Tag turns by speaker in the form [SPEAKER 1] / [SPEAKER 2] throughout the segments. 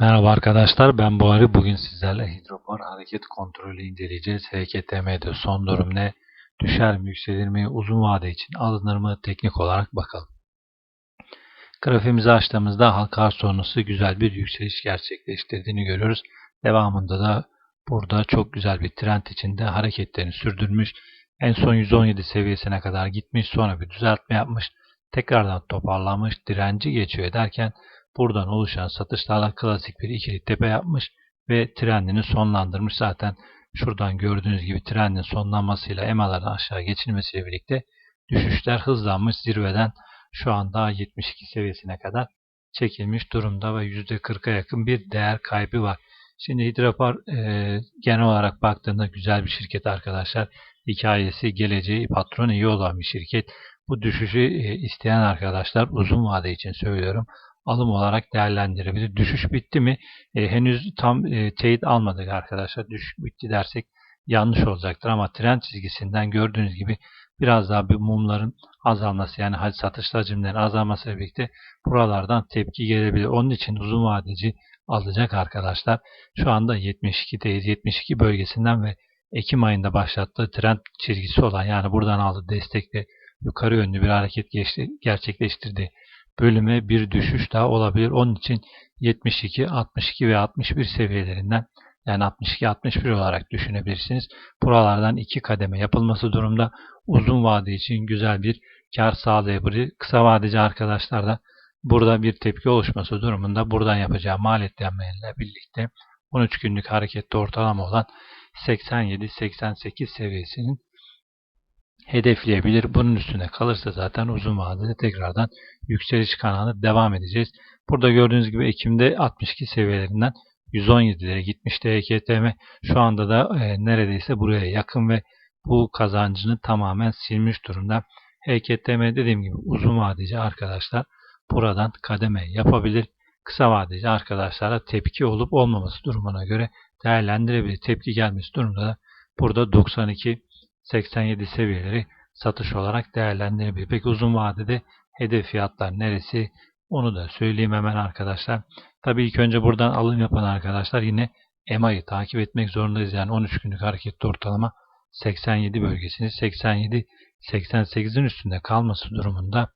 [SPEAKER 1] Merhaba arkadaşlar ben Buhari. Bugün sizlerle hidropar hareket kontrolü inceleyeceğiz. HKTM'de son durum ne? Düşer mi yükselir mi? Uzun vade için alınır mı? Teknik olarak bakalım. Grafiğimizi açtığımızda halka sonrası güzel bir yükseliş gerçekleştirdiğini görüyoruz. Devamında da burada çok güzel bir trend içinde hareketlerini sürdürmüş. En son 117 seviyesine kadar gitmiş. Sonra bir düzeltme yapmış. Tekrardan toparlamış. Direnci geçiyor derken Buradan oluşan satışlarla klasik bir ikili tepe yapmış ve trendini sonlandırmış. Zaten şuradan gördüğünüz gibi trendin sonlanmasıyla EMA'ların aşağı geçilmesiyle birlikte düşüşler hızlanmış zirveden şu anda 72 seviyesine kadar çekilmiş durumda ve %40'a yakın bir değer kaybı var. Şimdi Hidrapar e, genel olarak baktığında güzel bir şirket arkadaşlar. Hikayesi, geleceği, patronu iyi olan bir şirket. Bu düşüşü e, isteyen arkadaşlar uzun vade için söylüyorum alım olarak değerlendirebilir. Düşüş bitti mi? E, henüz tam e, teyit almadık arkadaşlar. Düşüş bitti dersek yanlış olacaktır ama trend çizgisinden gördüğünüz gibi biraz daha bir mumların azalması yani satış hacimlerin azalması birlikte buralardan tepki gelebilir. Onun için uzun vadeci alacak arkadaşlar. Şu anda 72'deyiz. 72 bölgesinden ve Ekim ayında başlattığı trend çizgisi olan yani buradan aldığı destekle yukarı yönlü bir hareket gerçekleştirdi bölüme bir düşüş daha olabilir. Onun için 72, 62 ve 61 seviyelerinden yani 62-61 olarak düşünebilirsiniz. Buralardan iki kademe yapılması durumda uzun vade için güzel bir kar sağlayabilir. Kısa vadeci arkadaşlar da burada bir tepki oluşması durumunda buradan yapacağı maliyetlenmeyle birlikte 13 günlük harekette ortalama olan 87-88 seviyesinin hedefleyebilir. Bunun üstüne kalırsa zaten uzun vadede tekrardan yükseliş kanalına devam edeceğiz. Burada gördüğünüz gibi Ekim'de 62 seviyelerinden 117'lere gitmişti EKTM. Şu anda da e, neredeyse buraya yakın ve bu kazancını tamamen silmiş durumda. EKTM dediğim gibi uzun vadeci arkadaşlar buradan kademe yapabilir. Kısa vadeci arkadaşlara tepki olup olmaması durumuna göre değerlendirebilir. Tepki gelmesi durumda da burada 92 87 seviyeleri satış olarak değerlendirilebilir. Peki uzun vadede hedef fiyatlar neresi? Onu da söyleyeyim hemen arkadaşlar. Tabii ilk önce buradan alım yapan arkadaşlar yine EMA'yı takip etmek zorundayız. Yani 13 günlük hareketli ortalama 87 bölgesini 87 88'in üstünde kalması durumunda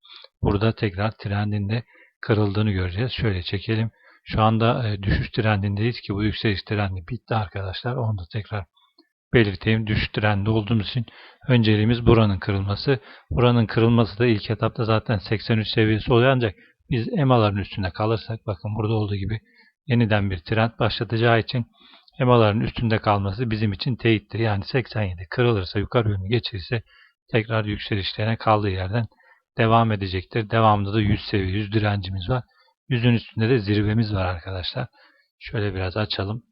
[SPEAKER 1] burada tekrar trendinde kırıldığını göreceğiz. Şöyle çekelim. Şu anda e, düşüş trendindeyiz ki bu yükseliş trendi bitti arkadaşlar. Onu da tekrar belirteyim. Düşüş trendinde olduğumuz için önceliğimiz buranın kırılması. Buranın kırılması da ilk etapta zaten 83 seviyesi oluyor ancak biz EMA'ların üstünde kalırsak bakın burada olduğu gibi yeniden bir trend başlatacağı için EMA'ların üstünde kalması bizim için teyittir. Yani 87 kırılırsa yukarı yönlü geçirirse tekrar yükselişlerine kaldığı yerden devam edecektir. Devamında da 100 seviye 100 direncimiz var. 100'ün üstünde de zirvemiz var arkadaşlar. Şöyle biraz açalım.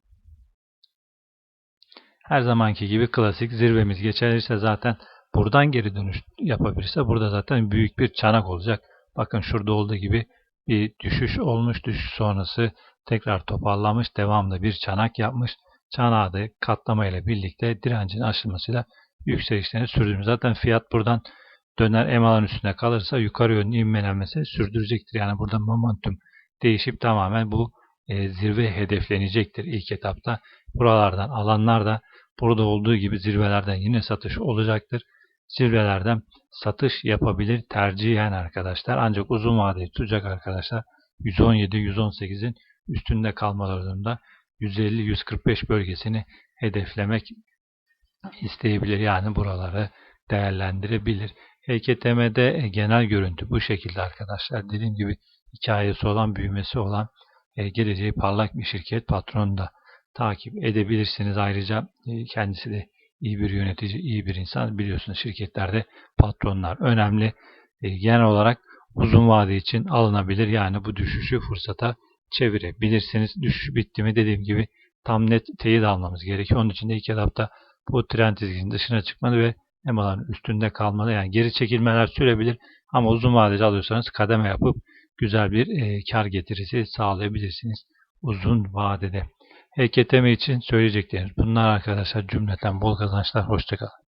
[SPEAKER 1] Her zamanki gibi klasik zirvemiz geçerse zaten buradan geri dönüş yapabilirse burada zaten büyük bir çanak olacak. Bakın şurada olduğu gibi bir düşüş olmuş. Düşüş sonrası tekrar toparlamış. Devamlı bir çanak yapmış. Çanağı da katlama ile birlikte direncin aşılmasıyla yükselişlerini sürdürmüş. Zaten fiyat buradan döner emaların üstüne kalırsa yukarı yönlü inmelenmesi sürdürecektir. Yani burada momentum değişip tamamen bu e, zirve hedeflenecektir ilk etapta. Buralardan alanlar da Burada olduğu gibi zirvelerden yine satış olacaktır. Zirvelerden satış yapabilir tercihen arkadaşlar. Ancak uzun vadeli tutacak arkadaşlar 117-118'in üstünde kalmalarında 150-145 bölgesini hedeflemek isteyebilir. Yani buraları değerlendirebilir. HKTM'de genel görüntü bu şekilde arkadaşlar. Dediğim gibi hikayesi olan, büyümesi olan, e, geleceği parlak bir şirket. Patron da takip edebilirsiniz. Ayrıca e, kendisi de iyi bir yönetici, iyi bir insan. Biliyorsunuz şirketlerde patronlar önemli. E, genel olarak uzun vade için alınabilir. Yani bu düşüşü fırsata çevirebilirsiniz. Düşüş bitti mi dediğim gibi tam net teyit almamız gerekiyor. Onun için de ilk etapta bu trend çizgisinin dışına çıkmalı ve EMA'ların üstünde kalmalı. Yani geri çekilmeler sürebilir ama uzun vadeli alıyorsanız kademe yapıp güzel bir e, kar getirisi sağlayabilirsiniz uzun vadede. HKTM için söyleyeceklerimiz bunlar arkadaşlar cümleten bol kazançlar. Hoşçakalın.